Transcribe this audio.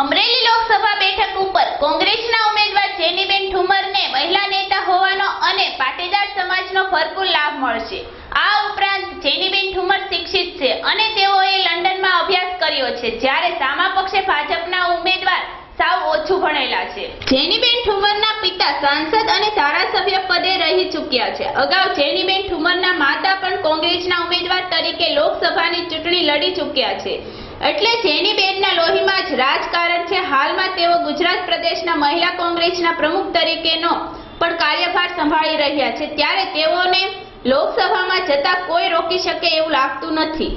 અમરેલી લોકસભા બેઠક ઉપર કોંગ્રેસના ઉમેદવાર જેનીબેન ઠુમરને મહિલા નેતા હોવાનો અને પાટીદાર સમાજનો ભરપૂર લાભ મળશે. આ ઉપરાંત જેનીબેન ઠુમર શિક્ષિત છે અને તેઓએ લંડનમાં અભ્યાસ કર્યો છે. જ્યારે સામા પક્ષે ભાજપના ઉમેદવાર સાવ ઓછું ભણેલા છે. જેનીબેન ઠુમરના પિતા સાંસદ અને ધારાસભ્ય પદે રહી ચૂક્યા છે. અગાઉ જેનીબેન ઠુમરના માતા પણ કોંગ્રેસના ઉમેદવાર તરીકે લોકસભાની ચૂંટણી લડી ચૂક્યા છે. એટલે જેનીબેનના છે હાલમાં તેઓ ગુજરાત પ્રદેશના મહિલા કોંગ્રેસના પ્રમુખ તરીકેનો પણ કાર્યભાર સંભાળી રહ્યા છે. ત્યારે તેઓને લોકસભામાં જતા કોઈ રોકી શકે એવું લાગતું નથી.